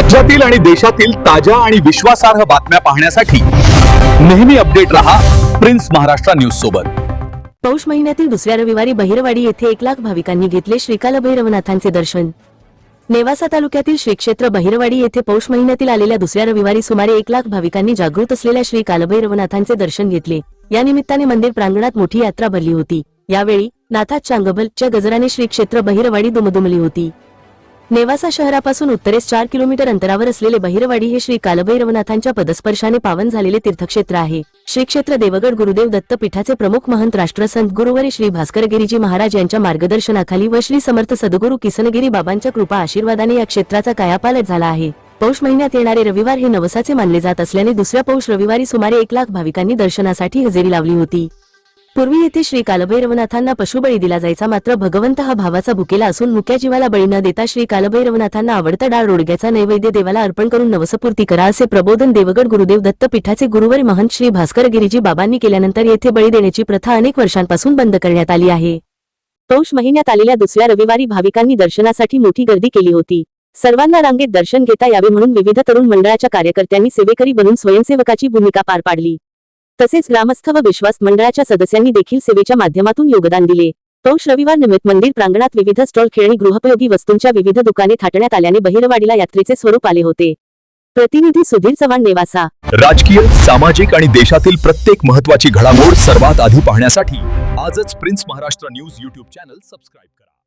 राज्यातील आणि देशातील ताज्या आणि विश्वासार्ह बातम्या पाहण्यासाठी नेहमी अपडेट रहा प्रिन्स महाराष्ट्र न्यूज सोबत. पौष महिन्यातील दुसऱ्या रविवारी बहिरवाडी येथे एक लाख भाविकांनी घेतले श्रीकाल भैरवनाथांचे दर्शन. नेवासा तालुक्यातील श्री क्षेत्र बहिरवाडी येथे पौष महिन्यातील आलेल्या दुसऱ्या रविवारी सुमारे एक लाख भाविकांनी जागृत असलेल्या श्री कालभैरवनाथांचे दर्शन घेतले. या निमित्ताने मंदिर प्रांगणात मोठी यात्रा भरली होती. यावेळी नाथात चांगबलच्या गजराने श्री क्षेत्र बहिरवाडी दुमदुमली होती. नेवासा शहरापासून उत्तरेस चार किलोमीटर अंतरावर असलेले बहिरवाडी हे श्री कालभैरवनाथांच्या पदस्पर्शाने पावन झालेले तीर्थक्षेत्र आहे. श्री क्षेत्र देवगड गुरुदेव दत्त पीठाचे प्रमुख महंत राष्ट्रसंत गुरुवारी श्री भास्करगिरीजी महाराज यांच्या मार्गदर्शनाखाली व श्री समर्थ सद्गुरू किसनगिरी बाबांच्या कृपा आशीर्वादाने या क्षेत्राचा कायापालट झाला आहे. पौष महिन्यात येणारे रविवार हे नवसाचे मानले जात असल्याने दुसऱ्या पौष रविवारी सुमारे एक लाख भाविकांनी दर्शनासाठी हजेरी लावली होती. पूर्वी येथे श्री कालभैरवनाथांना पशुबळी दिला जायचा मात्र भगवंत हा भावाचा भुकेला असून मुक्या जीवाला बळी न देता श्री कालभैरवनाथांना आवडता डाळ रोडग्याचा नैवेद्य देवाला अर्पण करून नवसपूर्ती करा असे प्रबोधन देवगड गुरुदेव दत्त पीठाचे गुरुवारी महंत श्री भास्कर गिरीजी बाबांनी केल्यानंतर येथे बळी देण्याची प्रथा अनेक वर्षांपासून बंद करण्यात आली आहे. पौष महिन्यात आलेल्या दुसऱ्या रविवारी भाविकांनी दर्शनासाठी मोठी गर्दी केली होती. सर्वांना रांगेत दर्शन घेता यावे म्हणून विविध तरुण मंडळाच्या कार्यकर्त्यांनी सेवेकरी बनून स्वयंसेवकाची भूमिका पार पाडली. तसेच ग्रामस्थ व विश्वास मंडळाच्या सदस्यांनी देखील सेवेच्या माध्यमातून योगदान दिले. पौष रविवार निमित्त मंदिर प्रांगणात विविध स्टॉल खेळणी गृहपयोगी वस्तूंच्या विविध दुकाने थाटण्यात आल्याने बहिरवाडीला यात्रेचे स्वरूप आले होते. प्रतिनिधी सुधीर चव्हाण नेवासा. राजकीय सामाजिक आणि देशातील प्रत्येक महत्त्वाची घडामोड सर्वात आधी पाहण्यासाठी आजच prince Maharashtra news YouTube channel subscribe करा.